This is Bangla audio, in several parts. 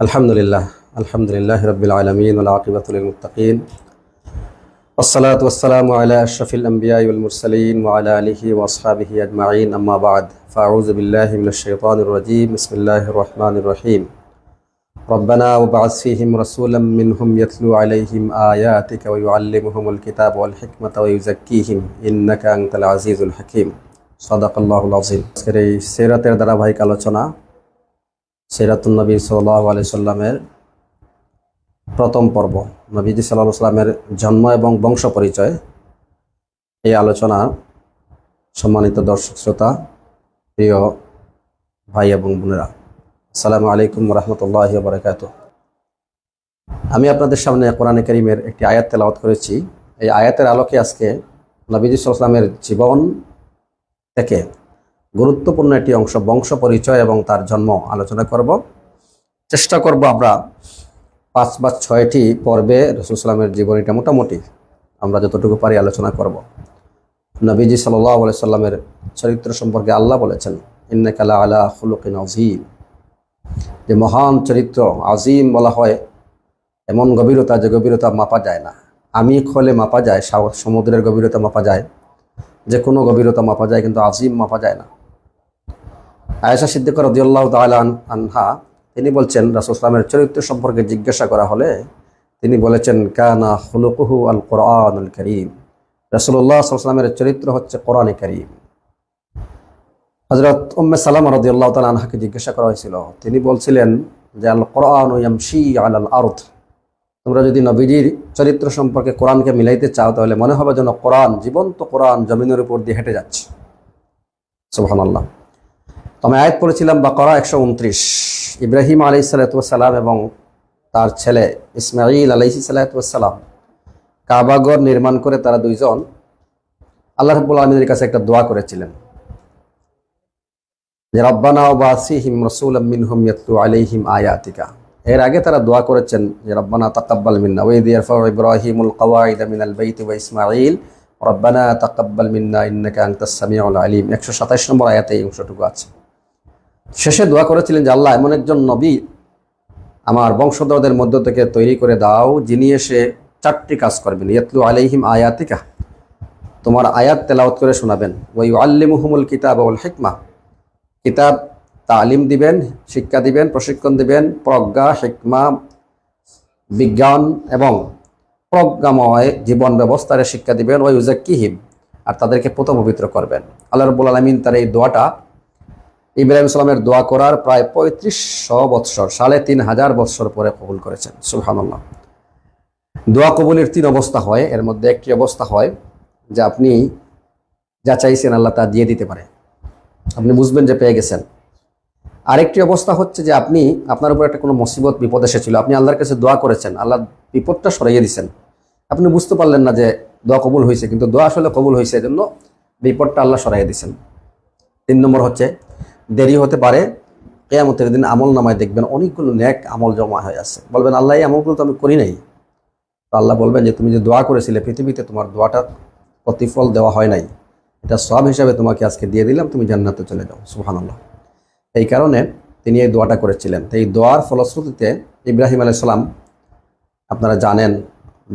الحمد لله الحمد لله رب العالمين والعاقبة للمتقين والصلاة والسلام على أشرف الأنبياء والمرسلين وعلى آله وأصحابه أجمعين أما بعد فأعوذ بالله من الشيطان الرجيم بسم الله الرحمن الرحيم ربنا وبعث فيهم رسولا منهم يتلو عليهم آياتك ويعلمهم الكتاب والحكمة ويزكيهم إنك أنت العزيز الحكيم صدق الله العظيم আজকের এই সিরাতের ধারাবাহিক আলোচনা সিরাতুল নবী সাল্লাহ আলি সাল্লামের প্রথম পর্ব। নবীজি সাল্লাহ সাল্লামের জন্ম এবং বংশ পরিচয়। এই আলোচনা সম্মানিত দর্শক শ্রোতা, প্রিয় ভাই এবং বোনেরা, আসসালামু আলাইকুম রহমতুল্লাহ বরকাত আমি আপনাদের সামনে কোরআনে করিমের একটি আয়াত তেলাওয়াত করেছি। এই আয়াতের আলোকে আজকে নবীজি সাল্লামের জীবন থেকে গুরুত্বপূর্ণ একটি অংশ বংশ পরিচয় এবং তার জন্ম আলোচনা করব। চেষ্টা করব আমরা পাঁচ বা ছয়টি পর্বে রসুল সাল্লামের জীবনীটা মোটামুটি আমরা যতটুকু পারি আলোচনা করব। নবীজি সাল্লাহ সাল্লামের চরিত্র সম্পর্কে আল্লাহ বলেছেন ইন্নাকালা আলা খুলুকিন আজিম যে মহান চরিত্র আজিম বলা হয়, এমন গভীরতা যে গভীরতা মাপা যায় না। আমি খোলে মাপা যায় সমুদ্রের গভীরতা মাপা যায় যে কোনো গভীরতা মাপা যায়, কিন্তু আজিম মাপা যায় না। আয়েশা সিদ্দিক আন- আনহা, তিনি বলছেন রাসুসলামের চরিত্র সম্পর্কে জিজ্ঞাসা করা হলে তিনি বলেছেন, কানা হলুকুহু আল কোরআন আল করিম রসুল্লাহ সাল্লামের চরিত্র হচ্ছে কোরআন করিম। হজরত উম্মে সালাম রদিয়াল্লাহ তাআলা আনহাকে জিজ্ঞাসা করা হয়েছিল। তিনি বলছিলেন যে আল কোরআন ইয়ামশি আল আল আরদ। তোমরা যদি নবীজির চরিত্র সম্পর্কে কোরআনকে মিলাইতে চাও, তাহলে মনে হবে যেন কোরআন জীবন্ত কোরআন জমিনের উপর দিয়ে হেঁটে যাচ্ছে। সুবহান আল্লাহ আমি আয়াত পড়েছিলাম বাকরা একশো উনত্রিশ। ইব্রাহিম আলি সালাতাম এবং তার ছেলে ইসমাইল আলাইহি সালাতাম কাবাগর নির্মাণ করে তারা দুইজন আল্লাহ রব্বুল আলমীর কাছে একটা দোয়া করেছিলেন। যে রব্বানা ওবাসিহিম রসুল মিনহুম ইয়াতলু আলাইহিম আয়াতিকা। এর আগে তারা দোয়া করেছেন যে রব্বানা তাকাব্বাল মিন্না ওয়াইদ ইয়ারফাউ ইব্রাহিমুল কওয়াইদ মিনাল বাইতি ওয়া ইসমাঈল। রব্বানা তাকাব্বাল মিন্না ইন্নাকা আনতাস সামিউল আলিম। 127 নম্বর আয়াতে এই অংশটুকু আছে। শেষে দোয়া করেছিলেন যে, আল্লাহ, এমন একজন নবী আমার বংশধরদের মধ্য থেকে তৈরি করে দাও, যিনি এসে চারটি কাজ করবেন। ইয়াতলু আলাইহিম আয়াতিকা, তোমার আয়াত তেলাওয়াত করে শোনাবেন। ওই আল্লিমুহুমুল কিতাব ওয়াল হিকমা, কিতাব, তালিম দিবেন, শিক্ষা দিবেন, প্রশিক্ষণ দিবেন, প্রজ্ঞা, হিকমা, বিজ্ঞান এবং প্রজ্ঞাময় জীবন ব্যবস্থার শিক্ষা দিবেন। ওই উজাক্কিহিম আর তাদেরকে প্রথম পবিত্র করবেন। আল্লাহ রব্বুল আলমিন তার এই দোয়াটা ইব্রাহিম সালামের দোয়া করার প্রায় পঁয়ত্রিশশো বৎসর, সাড়ে তিন হাজার বৎসর পরে কবুল করেছেন। সুলহানাল্লাহ দোয়া কবুলের তিন অবস্থা হয়। এর মধ্যে একটি অবস্থা হয় যে আপনি যা চাইছেন আল্লাহ তা দিয়ে দিতে পারে। আপনি বুঝবেন যে পেয়ে গেছেন। আরেকটি অবস্থা হচ্ছে যে আপনি, আপনার উপর একটা কোনো মুসিবত, বিপদ এসেছিল। আপনি আল্লাহর কাছে দোয়া করেছেন। আল্লাহ বিপদটা সরাইয়ে দিয়েছেন আপনি বুঝতে পারলেন না যে দোয়া কবুল হয়েছে, কিন্তু দোয়া আসলে কবুল হয়েছে। এজন্য বিপদটা আল্লাহ সরাইয়ে দিয়েছেন তিন নম্বর হচ্ছে দেরি হতে পারে। কেয়ামতের দিন আমল নামায় দেখবেন অনেকগুলো ন্যাক আমল জমা হয়ে আছে। বলবেন, আল্লাহ, এই আমলগুলো তো আমি করি নাই। তো আল্লাহ বলবেন যে, তুমি যে দোয়া করেছিলে পৃথিবীতে, তোমার দোয়াটা প্রতিফল দেওয়া হয় নাই। এটা সব হিসাবে তোমাকে আজকে দিয়ে দিলাম, তুমি জান্নাতে চলে যাও। সুবহানাল্লাহ। এই কারণে তিনি এই দোয়াটা করেছিলেন। তো এই দোয়ার ফলশ্রুতিতে ইব্রাহিম আলাইসালাম আপনারা জানেন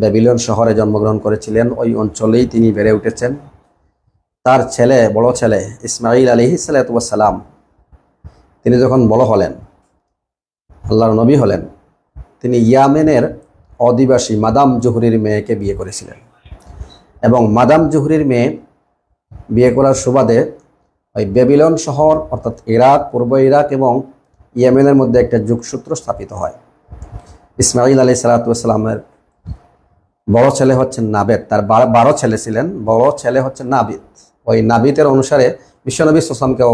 ব্যাবিলিয়ন শহরে জন্মগ্রহণ করেছিলেন। ওই অঞ্চলেই তিনি বেড়ে উঠেছেন। তার ছেলে, বড় ছেলে ইসমাইল আলিহি সালাম তিনি যখন বড় হলেন, আল্লাহর নবী হলেন, তিনি ইয়ামেনের অধিবাসী মাদাম জহুরির মেয়েকে বিয়ে করেছিলেন। এবং মাদাম জহুরির মেয়ে বিয়ে করার সুবাদে ওই বেবিলন শহর, অর্থাৎ ইরাক, পূর্ব ইরাক এবং ইয়েমেনের মধ্যে একটা যুগসূত্র স্থাপিত হয়। ইসমাইল আলী সালাতামের বড় ছেলে হচ্ছেন নাবেদ তার বারো ছেলে ছিলেন। বড় ছেলে হচ্ছে নাবিদ ওই নাবিতের অনুসারে বিশ্বনবী সালামকেও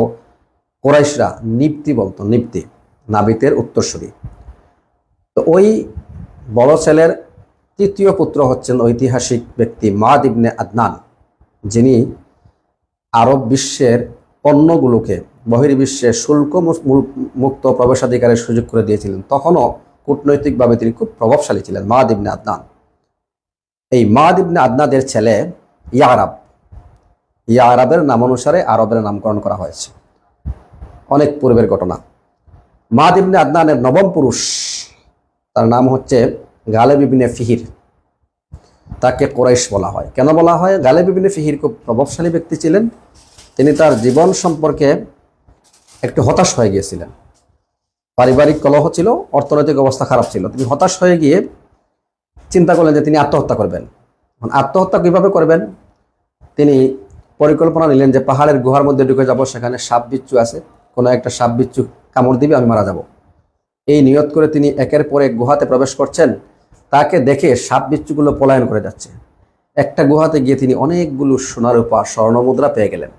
কোরাইশরা নিপ্তি বলতো, নিপ্তি নাবিতের উত্তরসূরি। তো ওই বড় ছেলের তৃতীয় পুত্র হচ্ছেন ঐতিহাসিক ব্যক্তি মাদ ইবনে আদনান, যিনি আরব বিশ্বের পণ্যগুলোকে বহির্বিশ্বে শুল্ক মু- মু- মুক্ত প্রবেশাধিকারের সুযোগ করে দিয়েছিলেন। তখনও কূটনৈতিকভাবে তিনি খুব প্রভাবশালী ছিলেন, মাদ ইবনে আদনান। এই মাদ ইবনে আদনাদের ছেলে ইয়ারাব, ইয়ারাবের নাম অনুসারে আরবের নামকরণ করা হয়েছে। অনেক পূর্বের ঘটনা। মাদ ইবনে আদনানের নবম পুরুষ, তার নাম হচ্ছে গালেব ইবনে ফিহির। তাকে কোরাইশ বলা হয়। কেন বলা হয়? গালেব ইবনে ফিহির খুব প্রভাবশালী ব্যক্তি ছিলেন। তিনি তার জীবন সম্পর্কে একটু হতাশ হয়ে গিয়েছিলেন। পারিবারিক কলহ ছিল, অর্থনৈতিক অবস্থা খারাপ ছিল। তিনি হতাশ হয়ে গিয়ে চিন্তা করলেন যে তিনি আত্মহত্যা করবেন। আত্মহত্যা কীভাবে করবেন? তিনি পরিকল্পনা নিলেন যে পাহাড়ের গুহার মধ্যে ঢুকে যাব, সেখানে সাপ বিচ্ছু আছে। কোনো একটা সাপ বিচ্ছু কামড় দিবে, আমি মারা যাব। এই নিয়ত করে তিনি একের পর এক গুহাতে প্রবেশ করছেন। তাকে দেখে সাপ বিচ্ছুগুলো পলায়ন করে যাচ্ছে। একটা গুহাতে গিয়ে তিনি অনেকগুলো সোনার উপা স্বর্ণমুদ্রা পেয়ে গেলেন।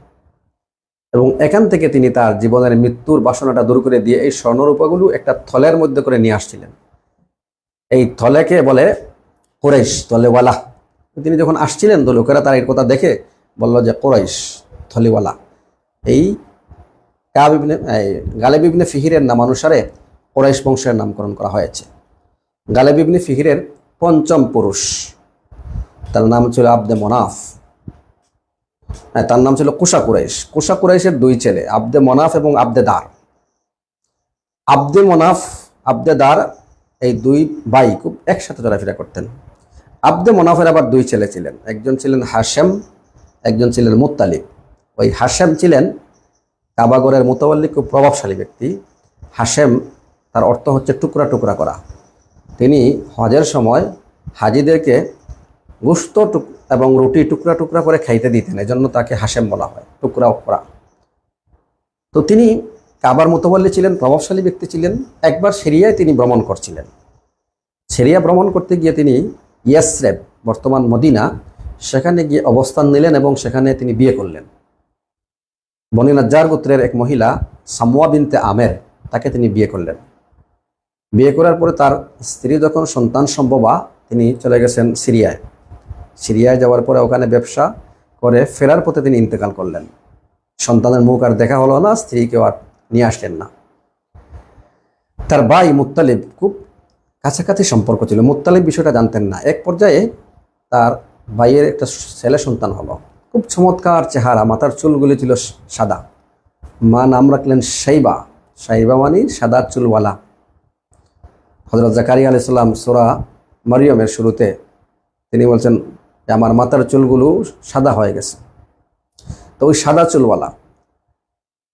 এবং এখান থেকে তিনি তার জীবনের মৃত্যুর বাসনাটা দূর করে দিয়ে এই স্বর্ণরূপাগুলো একটা থলের মধ্যে করে নিয়ে আসছিলেন। এই থলেকে বলে কোরেশ থলেওয়ালা। তিনি যখন আসছিলেন, তো লোকেরা তার এর কথা দেখে বলল যে, কোরাইশ, থলিওয়ালা। এই কাবিবনে গালেবিবনে ফিহিরের নামানুসারে কোরাইশ বংশের নামকরণ করা হয়েছে। গালেবিবনে ফিহিরের পঞ্চম পুরুষ, তার নাম ছিল আব্দে মনাফ। হ্যাঁ তার নাম ছিল কুশা কুরাইশ। কুশা কুরাইশের দুই ছেলে, আব্দে মনাফ এবং আব্দে দার। আব্দে মনাফ, আব্দে দার এই দুই ভাই খুব একসাথে চলাফেরা করতেন। আব্দে মনাফের আবার দুই ছেলে ছিলেন। একজন ছিলেন হাশেম, একজন ছিলেন মুত্তালিব ওই হাশেম ছিলেন কাবাগরের মোতাবল্লিক খুব প্রভাবশালী ব্যক্তি, হাশেম, তার অর্থ হচ্ছে টুকরা টুকরা করা। তিনি হজের সময় হাজিদেরকে গুস্ত টুক এবং রুটি টুকরা টুকরা করে খাইতে দিতেন, এজন্য তাকে হাশেম বলা হয়, টুকরা করা তো তিনি কাবার মোতাবল্লি ছিলেন, প্রভাবশালী ব্যক্তি ছিলেন। একবার সিরিয়ায় তিনি ভ্রমণ করছিলেন। সিরিয়া ভ্রমণ করতে গিয়ে তিনি ইয়াসরেব, বর্তমান মদিনা, সেখানে গিয়ে অবস্থান নিলেন এবং সেখানে তিনি বিয়ে করলেন। বনি নাজ্জার গোত্রের এক মহিলা সামোয়া বিনতে আমের, তাকে তিনি বিয়ে করলেন। বিয়ে করার পরে তার স্ত্রী যখন সন্তান সম্ভবা, তিনি চলে গেছেন সিরিয়ায়। সিরিয়ায় যাওয়ার পরে ওখানে ব্যবসা করে ফেরার পথে তিনি ইন্তেকাল করলেন। সন্তানের মুখ আর দেখা হলো না, স্ত্রীকেও আর নিয়ে আসলেন না। তার ভাই মুত্তালিব খুব কাছাকাছি সম্পর্ক ছিল। মুত্তালিব বিষয়টা জানতেন না। এক পর্যায়ে তার ভাইয়ের একটা ছেলে সন্তান হলো। খুব চমৎকার চেহারা, মাথার চুলগুলি ছিল সাদা। মা নাম রাখলেন সাইবা সাইবা মানে সাদা চুলওয়ালা। হজরত জাকারি আলাইসাল্লাম সোরা মারিয়মের শুরুতে তিনি বলছেন যে, আমার মাথার চুলগুলো সাদা হয়ে গেছে। তো ওই সাদা চুলওয়ালা।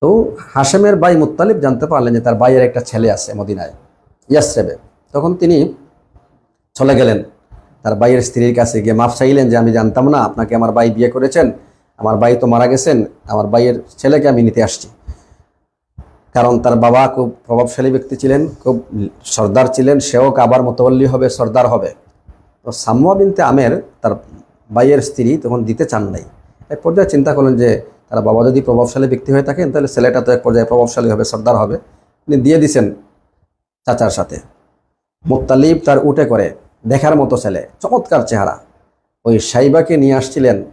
তো হাশেমের ভাই মুত্তালিব জানতে পারলেন যে, তার ভাইয়ের একটা ছেলে আছে মদিনায়, ইয়াসরেবে। তখন তিনি চলে গেলেন। তার ভাইয়ের স্ত্রীর কাছে গিয়ে মাফ চাইলেন যে আমি জানতাম না, আপনাকে আমার ভাই বিয়ে করেছেন, আমার ভাই তো মারা গেছেন, আমার ভাইয়ের ছেলেকে আমি নিতে আসছি। কারণ তার বাবা খুব প্রভাবশালী ব্যক্তি ছিলেন, খুব সর্দার ছিলেন, সেও কাবার মতবল্লি হবে, সর্দার হবে। তো সাম্মা বিনতে আমের তার ভাইয়ের স্ত্রী তখন দিতে চান নাই। এক পর্যায়ে চিন্তা করলেন যে তার বাবা যদি প্রভাবশালী ব্যক্তি হয়ে থাকেন, তাহলে ছেলেটা তো এক পর্যায়ে প্রভাবশালী হবে, সর্দার হবে। তিনি দিয়ে দিছেন চাচার সাথে। মুত্তালিব তার উঠে করে দেখার মতো ছেলে, চমৎকার চেহারা। ওই সাইবাকে নিয়ে আসছিলেন,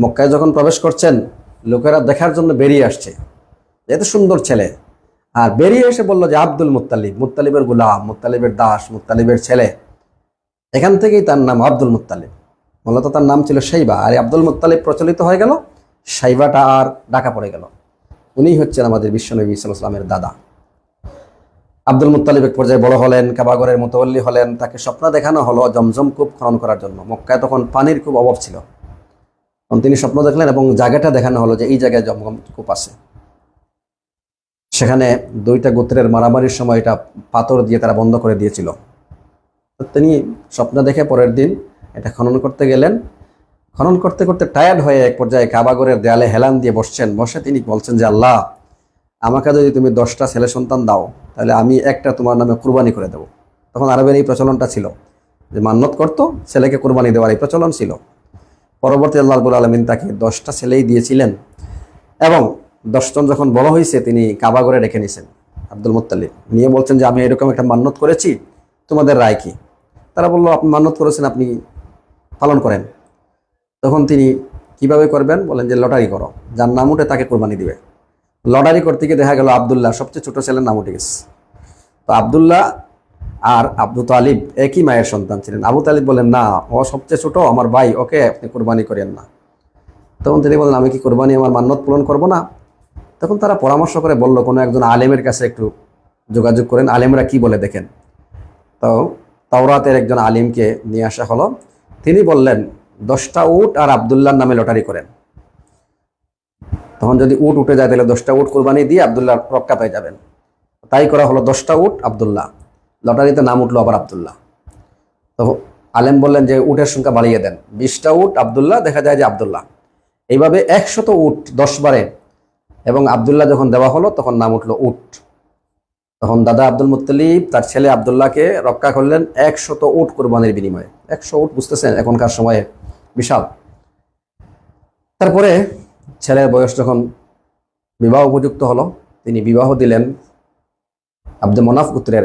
মক্কায় যখন প্রবেশ করছেন, লোকেরা দেখার জন্য বেরিয়ে আসছে। এত সুন্দর ছেলে। আর বেরিয়ে এসে বলল যে, আব্দুল মুত্তালিব, মুত্তালিবের গুলাম, মুত্তালিবের দাস, মুত্তালিবের ছেলে। এখান থেকেই তার নাম আব্দুল মুত্তালিব। মূলত তার নাম ছিল সাইবা। আর আব্দুল মুত্তালিব প্রচলিত হয়ে গেল, সাইবাটা আর ডাকা পড়ে গেল। উনি হচ্ছেন আমাদের বিশ্বনবী ইসলামের দাদা। আব্দুল মুত্তালিব এক পর্যায়ে বড় হলেন, কাবাগরের মোতবল্লি হলেন, তাকে স্বপ্ন দেখানো হলো জমজম কূপ খনন করার জন্য। মক্কায় তখন পানির খুব অভাব ছিল। তখন তিনি স্বপ্ন দেখলেন এবং জায়গাটা দেখানো হলো যে এই জায়গায় জমজম কূপ আছে। সেখানে দুইটা গোত্রের মারামারির সময় এটা পাথর দিয়ে তারা বন্ধ করে দিয়েছিল। তিনি স্বপ্ন দেখে পরের দিন এটা খনন করতে গেলেন। খনন করতে করতে টায়ার্ড হয়ে এক পর্যায়ে কাবাগরের দেয়ালে হেলান দিয়ে বসছেন। বসে তিনি বলছেন যে, আল্লাহ, আমাকে যদি তুমি দশটা ছেলে সন্তান দাও তাহলে আমি একটা তোমার নামে কুরবানি করে দেবো। তখন আরবের এই প্রচলনটা ছিল যে মান্যত করতো, ছেলেকে কুরবানি দেওয়ার এই প্রচলন ছিল। পরবর্তী আল্লাহ আব্বুল আলমিন তাকে দশটা ছেলেই দিয়েছিলেন এবং দশজন যখন বড় হয়েছে তিনি কাবাগরে রেখে নিয়েছেন আব্দুল মুত্তালিব। নিয়ে বলছেন যে, আমি এরকম একটা মান্যত করেছি, তোমাদের রায় কি? তারা বলল, আপনি মান্যত করেছেন, আপনি পালন করেন। তখন তিনি কীভাবে করবেন? বলেন যে, লটারি করো, যার নাম উঠে তাকে কোরবানি দিবে। লটারি করতে গিয়ে দেখা গেল আবদুল্লাহ, সবচেয়ে ছোট ছেলের নাম উঠে গেছে। তো আবদুল্লাহ আর আব্দু তালিব একই মায়ের সন্তান ছিলেন। আবু তালিব বলেন, না, ও সবচেয়ে ছোট, আমার ভাই, ওকে আপনি কোরবানি করেন না। তখন তিনি বলেন, আমি কি কোরবানি আমার মান্যত পূরণ করব না? তখন তারা পরামর্শ করে বলল, কোনো একজন আলেমের কাছে একটু যোগাযোগ করেন, আলেমরা কি বলে দেখেন? তো তাওরাতের একজন আলিমকে নিয়ে আসা হলো। তিনি বললেন, দশটা উট আর আবদুল্লাহর নামে লটারি করেন। তখন যদি উট উঠে যায়, তাহলে দশটা উট কোরবানি দিয়ে আবদুল্লাহ রক্ষা পেয়ে যাবেন। তাই করা হলো দশটা উট, আবদুল্লাহ। লটারিতে নাম উঠল আবার আবদুল্লাহ। তো আলেম বললেন যে উটের সংখ্যা বাড়িয়ে দেন। বিশটা উট আবদুল্লাহ, দেখা যায় যে আবদুল্লাহ। এইভাবে একশত উট দশ বারে। এবং আবদুল্লাহ যখন দেওয়া হলো, তখন নাম উঠল উট। তখন দাদা আব্দুল মুত্তালিব তার ছেলে আবদুল্লাহকে রক্ষা করলেন একশত উট কোরবানির বিনিময়ে। একশো উট, বুঝতেছেন? এখনকার সময়ে বিশাল। তারপরে ছেলের বয়স যখন বিবাহ উপযুক্ত হলো, তিনি বিবাহ দিলেন আব্দুল মনাফ পুত্রের,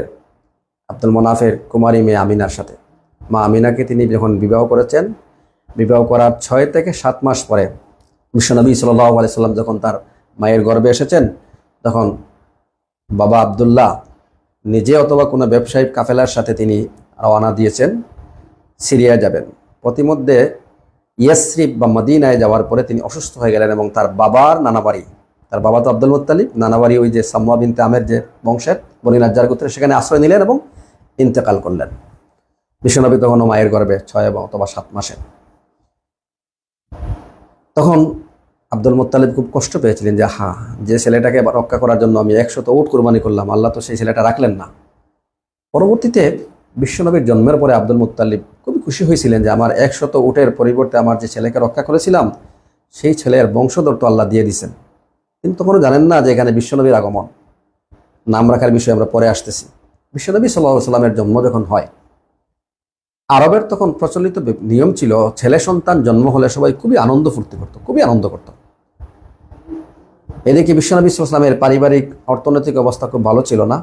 আব্দুল মনাফের কুমারী মেয়ে আমিনার সাথে। মা আমিনাকে তিনি যখন বিবাহ করেছেন, বিবাহ করার ছয় থেকে সাত মাস পরে বিশ্বনবী সাল্লাহ আলাইসাল্লাম যখন তার মায়ের গর্ভে এসেছেন, তখন বাবা আবদুল্লাহ নিজে অথবা কোনো ব্যবসায়িক কাফেলার সাথে তিনি রওনা দিয়েছেন সিরিয়া যাবেন। প্রতিমধ্যে ইয়াসরিফ বা মদিনায় যাওয়ার পরে তিনি অসুস্থ হয়ে গেলেন এবং তার বাবার নানা বাড়ি তার বাবা তো আব্দুল মুত্তালিব নানা বাড়ি ওই যে সাম্মা বিনতে আমের যে বংশের, বনি নাজ্জার গোত্রের, সেখানে আশ্রয় নিলেন এবং ইন্তেকাল করলেন। বিশ্বনবী তখনও মায়ের গর্ভে ছয় অথবা সাত মাসে। তখন আব্দুল মুত্তালিব খুব কষ্ট পেয়েছিলেন যে হা যে ছেলেটাকে রক্ষা করার জন্য আমি একশত উট কুরবানি করলাম, আল্লাহ তো সেই ছেলেটা রাখলেন না। পরবর্তীতে বিশ্বনবীর জন্মের পরে আব্দুল মুত্তালিব খুবই খুশি হয়েছিলেন যে আমার একশত উটের পরিবর্তে আমার যে ছেলেকে রক্ষা করেছিলাম, সেই ছেলের বংশধর তো আল্লাহ দিয়ে দিছেন কিন্তু তখনও জানেন না যে এখানে বিশ্বনবীর আগমন। নাম রাখার বিষয়ে আমরা পরে আসতেছি। বিশ্বনবী সাল্লাহ সাল্লামের জন্ম যখন হয়, আরবের তখন প্রচলিত নিয়ম ছিল, ছেলে সন্তান জন্ম হলে সবাই খুবই আনন্দ ফুর্তি করত, খুবই আনন্দ করত। এদিকে বিশ্বনবী সাল্লামের পারিবারিক, অর্থনৈতিক অবস্থা খুব ভালো ছিল না।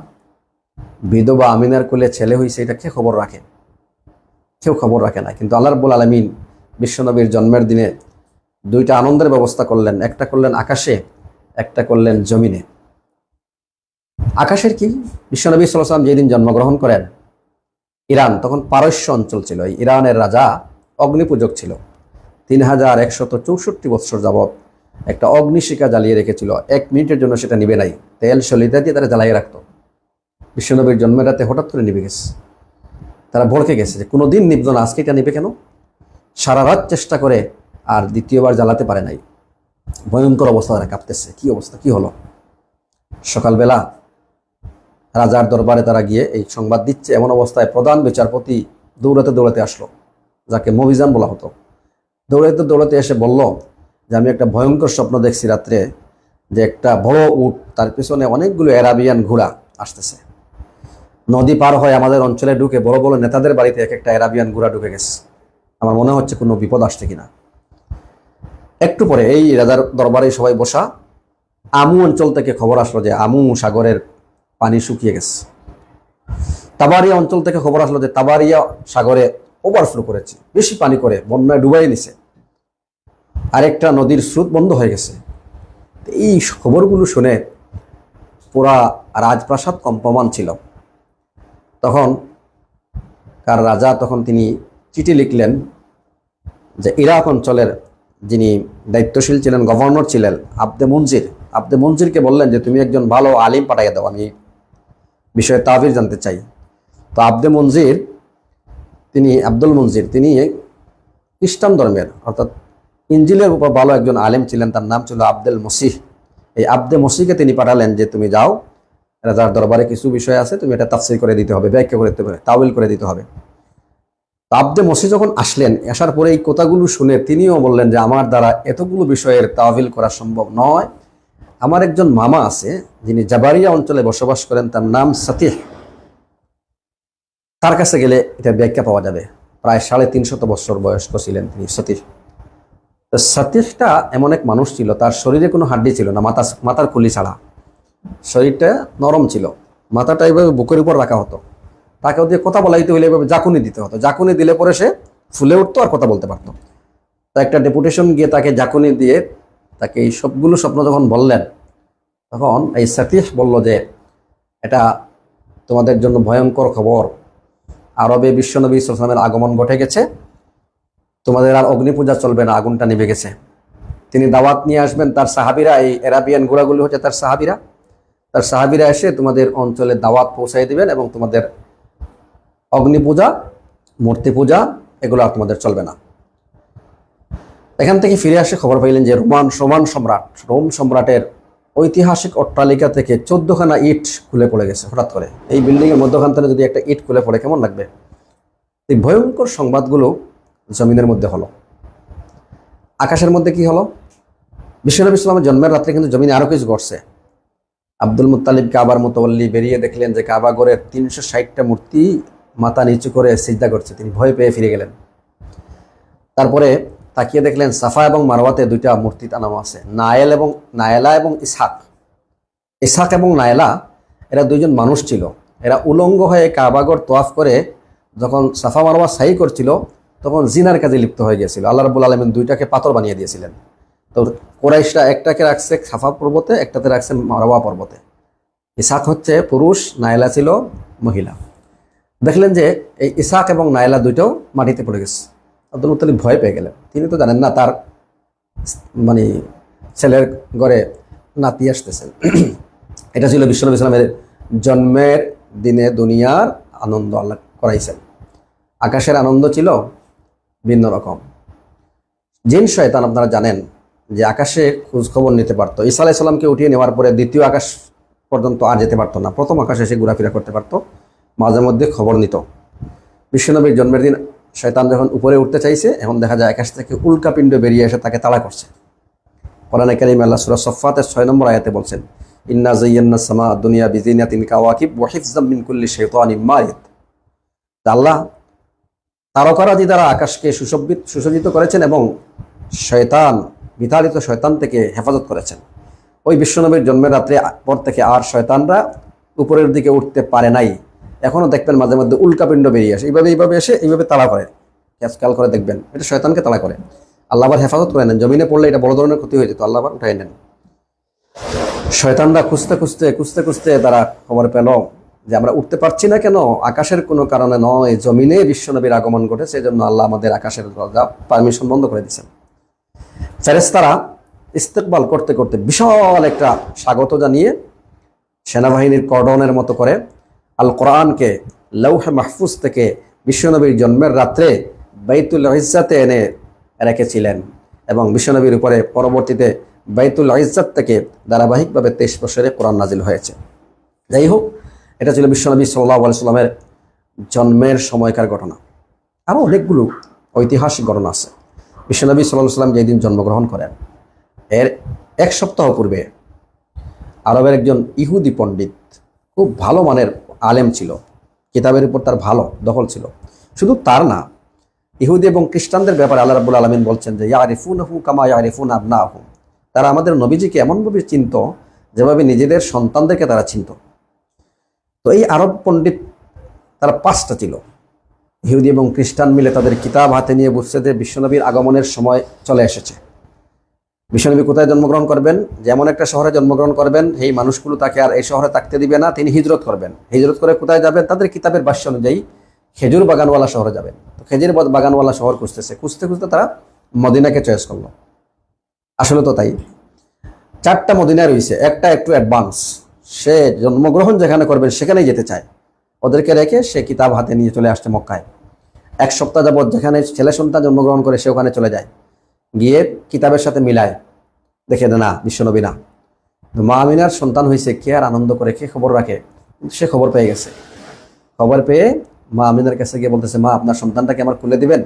বিধবা আমিনার কোলে ছেলে হয়েছে এটা কে খবর রাখে? কেউ খবর রাখে না। কিন্তু আল্লাহ রব্বুল আলমিন বিশ্বনবীর জন্মের দিনে দুইটা আনন্দের ব্যবস্থা করলেন। একটা করলেন আকাশে, একটা করলেন জমিনে। আকাশের কি? বিশ্বনবী সাল্লাম যেদিন জন্মগ্রহণ করেন, ইরান, তখন পারস্য অঞ্চল ছিল। ইরানের রাজা অগ্নিপূজক ছিল। তিন হাজার একশত চৌষট্টি বৎসর যাবৎ একটা অগ্নিশিকা জ্বালিয়ে রেখেছিল। এক মিনিটের জন্য সেটা নিবে নাই। তেল সলিতা দিয়ে তারা জ্বালিয়ে রাখতো। বিশ্বনবীর জন্মের রাতে হঠাৎ করে নিবে গেছে। তারা ভড়কে গেছে যে কোনো দিন না, আজকে এটা নিবে কেন? সারা রাত চেষ্টা করে আর দ্বিতীয়বার জ্বালাতে পারে নাই। ভয়ঙ্কর অবস্থা তারা কাঁপতেছে। কি অবস্থা? কি হলো? সকালবেলা রাজার দরবারে তারা গিয়ে এই সংবাদ দিচ্ছে। এমন অবস্থায় প্রধান বিচারপতি দৌড়াতে দৌড়াতে আসলো, যাকে মভিজান বলা হতো। দৌড়াতে দৌড়াতে এসে বলল যে, আমি একটা ভয়ঙ্কর স্বপ্ন দেখছি রাত্রে যে একটা বড় উট তার পিছনে অনেকগুলো অ্যারাবিয়ান ঘোড়া আসতেছে। নদী পার হয়ে আমাদের অঞ্চলে ঢুকে বড় বড় নেতাদের বাড়িতে এক একটা অ্যারাবিয়ান ঘোড়া ঢুকে গেছে। আমার মনে হচ্ছে কোনো বিপদ আসছে কিনা। একটু পরে এই রাজার দরবারে সবাই বসা। আমু অঞ্চল থেকে খবর আসলো যে আমু সাগরের পানি শুকিয়ে গেছে। তাবারিয়া অঞ্চল থেকে খবর আসলো যে তাবারিয়া সাগরে ওভারফ্লো করেছে। বেশি পানি করে বন্যায় ডুবাই নিছে। আরেকটা নদীর স্রোত বন্ধ হয়ে গেছে। এই খবরগুলো শুনে পুরা রাজপ্রাসাদ কম্পমান ছিল। তখন কার রাজা তখন তিনি চিঠি লিখলেন যে ইরাক অঞ্চলের যিনি দায়িত্বশীল ছিলেন গভর্নর ছিলেন, আব্দে মঞ্জির। আব্দে মঞ্জিরকে বললেন যে, তুমি একজন ভালো আলিম পাঠাইয়া দাও, আমি বিষয়ে তাবির জানতে চাই। তো আব্দে মঞ্জির, তিনি আব্দুল মঞ্জির, তিনি খ্রিস্টান ধর্মের, অর্থাৎ ইঞ্জিলের উপর ভালো একজন আলেম ছিলেন, তার নাম ছিল আব্দুল মসিহ। এই আব্দে মসিহকে তিনি পাঠালেন যে, তুমি যাও রাজার দরবারে কিছু বিষয় আছে, তুমি এটা তাফসির করে দিতে হবে, ব্যাখ্যা করে দিতে হবে, তাওইল করে দিতে হবে। তো আব্দে মসি যখন আসলেন, আসার পরে এই কথাগুলো শুনে তিনিও বললেন যে, আমার দ্বারা এতগুলো বিষয়ের তাওবিল করা সম্ভব নয়। আমার একজন মামা আছে, যিনি জাবারিয়া অঞ্চলে বসবাস করেন, তার নাম সতীহ। তার কাছে গেলে এটা ব্যাখ্যা পাওয়া যাবে। প্রায় সাড়ে তিনশত বছর বয়স্ক ছিলেন তিনি সতীশ সতীশটা এমন এক মানুষ ছিল, তার শরীরে কোনো হাড্ডি ছিল না, মাথা, মাথার খুলি ছাড়া। শরীরটা নরম ছিল। মাথাটা এইভাবে বুকের উপর রাখা হতো। তাকে দিয়ে কথা বলাইতে হলে এভাবে জাকুনি দিতে হতো। জাকুনি দিলে পরে সে ফুলে উঠতো আর কথা বলতে পারতো। তো একটা ডেপুটেশন গিয়ে তাকে জাকুনি দিয়ে তাকে এই সবগুলো স্বপ্ন যখন বললেন, তখন এই সতীশ বলল যে, এটা তোমাদের জন্য ভয়ঙ্কর খবর। আরবে বিশ্বনবী ইসলামের আগমন ঘটে গেছে। তোমাদের আর অগ্নি পূজা চলবে না, আগুনটা নিভে গেছে। তিনি দাওয়াত নিয়ে আসবেন তার সাহাবিরা, এই এরাবিয়ান ঘোড়াগুলি হচ্ছে তার সাহাবিরা। তার সাহাবিরা এসে তোমাদের অঞ্চলে দাওয়াত পৌঁছাই দিবেন এবং তোমাদের অগ্নি পূজা, মূর্তি পূজা, এগুলো আর তোমাদের চলবে না। এখান থেকে ফিরে আসে খবর পাইলেন যে রোমান রোমান সম্রাট, রোম সম্রাটের ঐতিহাসিক অট্টালিকা থেকে চোদ্দখানা ইট খুলে পড়ে গেছে হঠাৎ করে। এই বিল্ডিংয়ের মধ্যখান থেকে যদি একটা ইট খুলে পড়ে, কেমন লাগবে? এই ভয়ঙ্কর সংবাদগুলো জমিনের মধ্যে হলো। আকাশের মধ্যে কি হলো? বিশ্বনবী ইসলামের জন্মের রাত্রে কিন্তু জমিনে আরও কিছু ঘটছে। আব্দুল মুতালিব কাবার মোতল্লি বেরিয়ে দেখলেন যে কাবা গড়ের তিনশো ষাটটা মূর্তি মাথা নিচু করে সিজদা করছে। তিনি ভয় পেয়ে ফিরে গেলেন। তারপরে তাকিয়ে দেখলেন সাফা এবং মারওয়াতে দুইটা মূর্তি টানানো আছে। নায়েল এবং নায়েলা এবং ইসহাক। ইসহাক এবং নায়েলা, এরা দুইজন মানুষ ছিল। এরা উলঙ্গ হয়ে কাবাগর তোয়াফ করে যখন সাফা মারওয়া সাই করছিল, তখন জিনার কাজে লিপ্ত হয়ে গিয়েছিল। আল্লাহ রাবুল আলমিন দুইটাকে পাথর বানিয়ে দিয়েছিলেন। তো কোরাইশরা একটাকে রাখছে সাফা পর্বতে, একটাতে রাখছে মারওয়া পর্বতে। ইসাক হচ্ছে পুরুষ, নায়লা ছিল মহিলা। দেখলেন যে এই ইসাক এবং নায়লা দুইটাও মাটিতে পড়ে গেছে। আব্দুল মুতালিব ভয় পেয়ে গেলেন। তিনি তো জানেন না, তার মানে ছেলের ঘরে নাতি আসতেছেন। এটা ছিল বিশ্বনবী ইসলামের জন্মের দিনে দুনিয়ার আনন্দ আল্লাহ করাইছেন। আকাশের আনন্দ ছিল ভিন্ন রকম। জিন, শয়তান আপনারা জানেন যে আকাশে খোঁজ খবর নিতে পারতো। ঈসা আলাইসাল্লামকে উঠিয়ে নেওয়ার পরে দ্বিতীয় আকাশ পর্যন্ত আর যেতে পারতো না। প্রথম আকাশে এসে ঘোরাফেরা করতে পারতো, মাঝে মধ্যে খবর নিত। বিশ্বনবীর জন্মের দিন শয়তান যখন উপরে উঠতে চাইছে, এখন দেখা যায় আকাশ থেকে উল্কাপিণ্ড বেরিয়ে এসে তাকে তাড়া করছে। কোরআন কারিম আল্লাহ সুরা সফাতের ছয় নম্বর আয়াতে বলছেন, ইন্না জাইয়ান্না সামা দুনিয়া বিজিনাতিন কাওয়াকিব ওয়াহিফজাম মিন কুল্লি শাইতানিম মারিদ আল্লাহ তারকারাজি দ্বারা আকাশকে সুসজ্জিত করেছেন এবং শয়তান বিতাড়িত শয়তান থেকে হেফাজত করেছেন। ওই বিশ্বনবীর জন্মের রাত্রে পর থেকে আর শয়তানরা উপরের দিকে উঠতে পারে নাই। এখনও দেখবেন মাঝে মধ্যে উল্কাপিণ্ড বেরিয়ে আসে। এইভাবে এইভাবে এসে এইভাবে তাড়া করে। খেয়াল করে দেখবেন, এটা শয়তানকে তাড়া করে। আল্লাহ আবার হেফাজত করে নেন। জমিনে পড়লে এটা বড় ধরনের ক্ষতি হয়ে যেত। আল্লাহ আবার উঠাই নেন। শয়তানরা খুঁজতে খুঁজতে খুঁজতে খুঁজতে তারা খবর পেল যে আমরা উঠতে পারছি না কেন? আকাশের কোনো কারণে নয়। জমিনে বিশ্বনবীর আগমন ঘটেছে। এজন্য আল্লাহ আমাদের আকাশের দরজা পারমিশন বন্ধ করে দিয়েছেন। ফেরেস্তারা ইস্তেকবাল করতে করতে বিশাল একটা স্বাগত জানিয়ে সেনাবাহিনীর কর্ডনের মতো করে আল কোরআনকে লৌহে মাহফুজ থেকে বিশ্বনবীর জন্মের রাত্রে বাইতুল ইজ্জাতে এনে রেখেছিলেন এবং বিশ্বনবীর উপরে পরবর্তীতে বাইতুল ইজ্জাত থেকে ধারাবাহিকভাবে তেইশ বছরে কোরআন নাজিল হয়েছে। যাই হোক, এটা ছিল বিশ্বনবী সাল্লাহ সাল্লামের জন্মের সময়কার ঘটনা। আরও অনেকগুলো ঐতিহাসিক ঘটনা আছে। বিশ্বনবী সাল্লাহ সাল্লাম যেদিন জন্মগ্রহণ করেন, এর এক সপ্তাহ পূর্বে আরবের একজন ইহুদি পণ্ডিত খুব ভালো মানের আলেম ছিল, কিতাবের উপর তার ভালো দখল ছিল। শুধু তার না, ইহুদি এবং খ্রিস্টানদের ব্যাপারে আল্লাহ রাবুল আলমিন বলছেন যে ইয়ারিফুন হু কামা ইয়ারিফুন আর না হু তারা আমাদের নবীজিকে এমনভাবে চিনত যেভাবে নিজেদের সন্তানদেরকে তারা চিনত। তো এই আরব পণ্ডিত তারা পাঁচটা ছিল। ইহুদি এবং খ্রিস্টান মিলে তাদের কিতাব হাতে নিয়ে বুঝছে যে বিশ্বনবীর আগমনের সময় চলে এসেছে। বিশ্বনবী কোথায় জন্মগ্রহণ করবেন? যেমন একটা শহরে জন্মগ্রহণ করবেন এই মানুষগুলো তাকে আর এই শহরে থাকতে দিবে না, তিনি হিজরত করবেন। হিজরত করে কোথায় যাবেন? তাদের কিতাবের বাস্য অনুযায়ী খেজুর বাগানওয়ালা শহরে যাবেন। তো খেজুর বাগানওয়ালা শহর খুঁজতেছে। খুঁজতে খুঁজতে তারা মদিনাকে চয়েস করল। আসলে তো তাই। চারটা মদিনা রয়েছে, একটা একটু অ্যাডভান্স। সে জন্মগ্রহণ যেখানে করবেন, সেখানেই যেতে চায়। ওদেরকে রেখে সে কিতাব হাতে নিয়ে চলে আসছে মক্কায়। এক সপ্তাহ যাবৎ যেখানে ছেলে সন্তান জন্মগ্রহণ করে সে ওখানে চলে যায়। গিয়ে কিতাবের সাথে মিলায়। দেখে না বিশ্বনবী না। মা আমিনার সন্তান হয়েছে কে আর আনন্দ করে, কে খবর রাখে? সে খবর পেয়ে গেছে। খবর পেয়ে মা আমিনার কাছে গিয়ে বলতেছে, মা, আপনার সন্তানটাকে আমার খুলে দিবেন?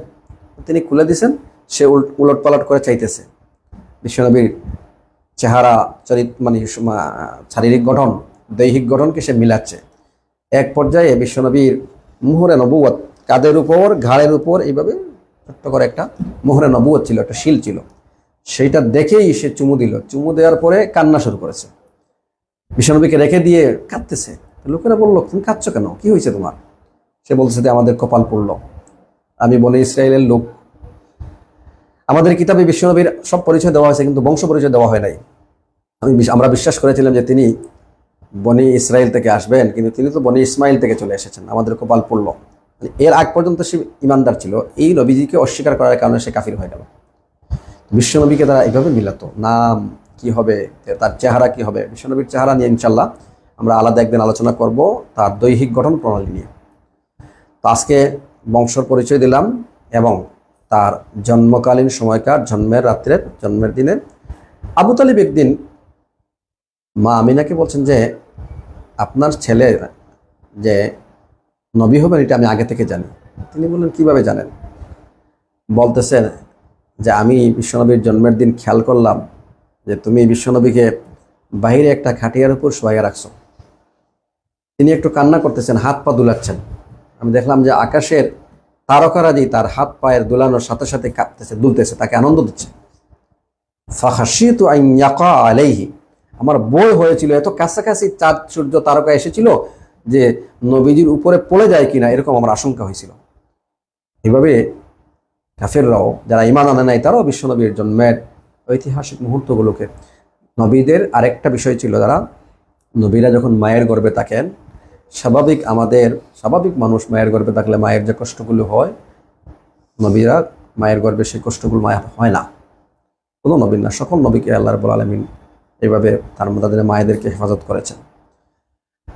তিনি খুলে দিছেন, সে উলট পালট করে চাইতেছে। বিশ্বনবীর চেহারা, চরিত মানে শারীরিক গঠন, দৈহিক গঠনকে সে মিলাচ্ছে। এক পর্যায়ে বিশ্বনবীর মুহরে নবুয়ত কাদের উপর, ঘাড়ের উপর, এইভাবে ছোট্ট করে একটা মোহরে নবুয়ত ছিল, একটা শিল ছিল। সেইটা দেখেই সে চুমু দিল। চুমু দেওয়ার পরে কান্না শুরু করেছে। বিশ্বনবীকে রেখে দিয়ে কাঁদতেছে। লোকেরা বলল, তুমি কাঁদছো কেন? কি হয়েছে তোমার? সে বলছে যে, আমাদের কপাল পড়ল। আমি বলে ইসরায়েলের লোক। আমাদের কিতাবে বিশ্বনবীর সব পরিচয় দেওয়া হয়েছে, কিন্তু বংশ পরিচয় দেওয়া হয় নাই। আমি আমরা বিশ্বাস করেছিলাম যে তিনি বনি ইসরায়েল থেকে আসবেন, কিন্তু তিনি তো বনি ইসমাইল থেকে চলে এসেছেন। আমাদের কপাল পড়ল। এর আগ পর্যন্ত সে ইমানদার ছিল। এই নবীজিকে অস্বীকার করার কারণে সে কাফির হয়ে গেল। বিশ্বনবীকে তারা এইভাবে মিলাতো, নাম কি হবে, তার চেহারা কি হবে বিশ্বনবীর চেহারা নিয়ে ইনশাল্লাহ আমরা আলাদা একদিন আলোচনা করব তার দৈহিক গঠন প্রণালী নিয়ে। তো আজকে বংশর পরিচয় দিলাম এবং তার জন্মকালীন সময়কার, জন্মের রাত্রের জন্মের দিনের আবু তালিব একদিন মা আমিনাকে বলছেন যে, আপনার ছেলে যে নবী হবেন, এটা আমি আগে থেকে জানি। তিনি বললেন, কীভাবে জানেন? বলতেছেন যে, আমি বিশ্বনবীর জন্মের দিন খেয়াল করলাম যে, তুমি বিশ্বনবীকে বাইরে একটা খাটিয়ার উপর শোয়াইয়া রাখছো। তিনি একটু কান্না করতেছেন, হাত পা দুলাচ্ছেন। আমি দেখলাম যে, আকাশের তারকারাজি তার হাত পায়ের দুলানোর সাথে সাথে কাঁপতেছে, দুলতেছে, তাকে আনন্দ দিচ্ছে। আলাইহি, আমার বই হয়েছিল, এত কাছাকাছি চাঁদ সূর্য তারকা এসেছিল যে নবীজির উপরে পড়ে যায় কিনা এরকম আমার আশঙ্কা হয়েছিল। এভাবে কাফেররাও যারা ইমান আনে নাই, তারাও বিশ্বনবীর জন্মের ঐতিহাসিক মুহূর্তগুলোকে নবীদের আরেকটা বিষয় ছিল যারা নবীরা যখন মায়ের গর্ভে থাকেন, স্বাভাবিক আমাদের, স্বাভাবিক মানুষ মায়ের গর্ভে থাকলে মায়ের যে কষ্টগুলো হয়, নবীরা মায়ের গর্ভে সেই কষ্টগুলো মায়ের হয় না। কোনো নবীন না, সকল নবীকে আল্লাহ রবুল আলমিন এইভাবে তার তাদের মায়েদেরকে হেফাজত করেছেন।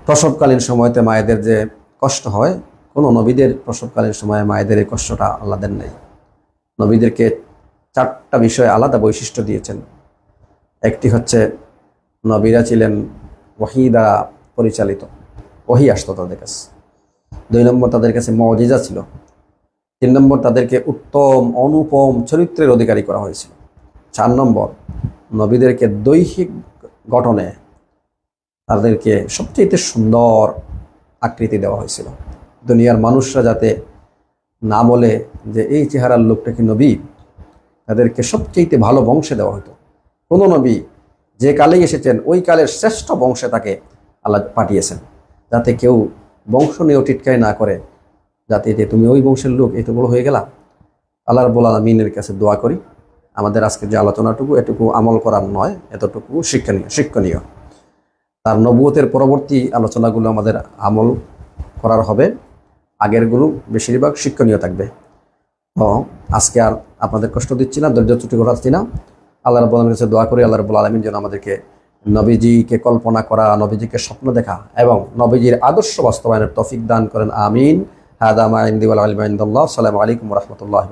প্রসবকালীন সময়তে মায়েদের যে কষ্ট হয়, কোনো নবীদের প্রসবকালীন সময়ে মায়েদের এই কষ্টটা আল্লাহ দেন নাই। নবীদেরকে চারটা বিষয়ে আলাদা বৈশিষ্ট্য দিয়েছেন। একটি হচ্ছে, নবীরা ছিলেন ওহি দ্বারা পরিচালিত। ওহি আসতো তাদের কাছে। দুই নম্বর তাদের কাছে মজিজা ছিল। তিন নম্বর তাদেরকে উত্তম, অনুপম চরিত্রের অধিকারী করা হয়েছিল। চার নম্বর, নবীদেরকে দৈহিক গঠনে তাদেরকে সবচেয়ে সুন্দর আকৃতি দেওয়া হয়েছিল। দুনিয়ার মানুষরা যাতে না বলে যে এই চেহারার লোকটা কি নবী, তাদেরকে সবচেয়ে ভালো বংশে দেওয়া হতো। কোনো নবী যে কালেই এসেছেন, ওই কালের শ্রেষ্ঠ বংশে তাকে আল্লাহ পাঠিয়েছেন। যাতে কেউ বংশ নিয়েও টিটকাই না করে, যাতে যে তুমি ওই বংশের লোক এই তো বড় হয়ে গেলা আল্লাহ রবুল আলমিনের কাছে দোয়া করি। আমাদের আজকে যে আলোচনাটুকু, এটুকু আমল করার নয়, এতটুকু শিক্ষণীয় শিক্ষণীয়। তার নবুয়তের পরবর্তী আলোচনাগুলো আমাদের আমল করার হবে। আগেরগুলো বেশিরভাগ শিক্ষণীয় থাকবে। তো আজকে আর আপনাদের কষ্ট দিচ্ছি না, ধৈর্য ছুটি করাচ্ছি না। আল্লাহ আলমীর কাছে দোয়া করি, আল্লাহ রব্বুল আলমিন যেন আমাদেরকে নবীজিকে কল্পনা করা, নবীজিকে স্বপ্ন দেখা এবং নবীজির আদর্শ বাস্তবায়নের তফিক দান করেন। আমিন। হাদা মা ইন্দিওয়াল আলিমাইন্দুল্লাহ সালামু আলাইকুম রহমতুল্লাহ